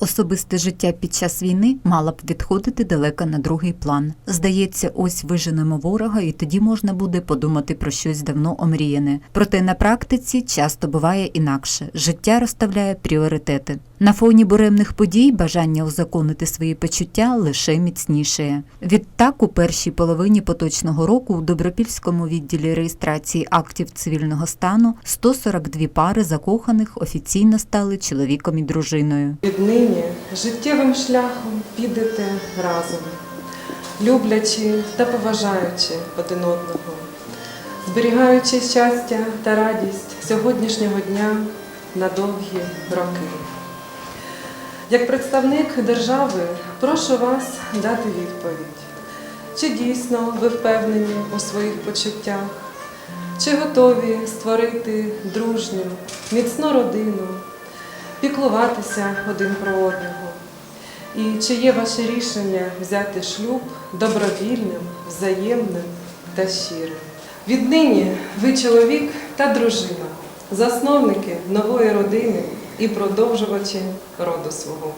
Особисте життя під час війни мало б відходити далеко на другий план. Здається, ось виженемо ворога, і тоді можна буде подумати про щось давно омріяне. Проте на практиці часто буває інакше. Життя розставляє пріоритети. На фоні буремних подій бажання узаконити свої почуття лише міцнішає. Відтак, у першій половині поточного року у Добропільському відділі реєстрації актів цивільного стану 142 пари закоханих офіційно стали чоловіком і дружиною. Віднині життєвим шляхом підете разом, люблячи та поважаючи один одного, зберігаючи щастя та радість сьогоднішнього дня на довгі роки. Як представник держави прошу вас дати відповідь, чи дійсно ви впевнені у своїх почуттях, чи готові створити дружню, міцну родину, піклуватися один про одного. І чи є ваше рішення взяти шлюб добровільним, взаємним та щирим? Віднині ви чоловік та дружина, засновники нової родини і продовжувачі роду свого.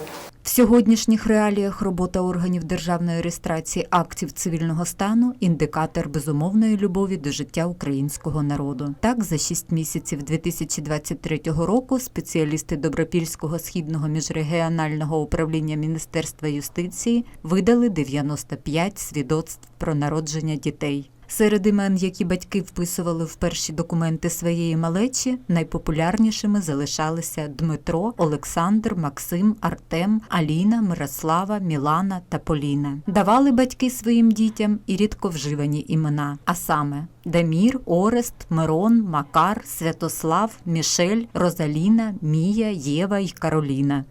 Сьогоднішніх реаліях робота органів державної реєстрації актів цивільного стану індикатор безумовної любові до життя українського народу. Так, за 6 місяців 2023 року спеціалісти Добропільського східного міжрегіонального управління Міністерства юстиції видали 95 свідоцтв про народження дітей. Серед імен, які батьки вписували в перші документи своєї малечі, найпопулярнішими залишалися Дмитро, Олександр, Максим, Артем, Аліна, Мирослава, Мілана та Поліна. Давали батьки своїм дітям і рідко вживані імена, а саме Дамір, Орест, Мирон, Макар, Святослав, Мішель, Розаліна, Мія, Єва й Кароліна.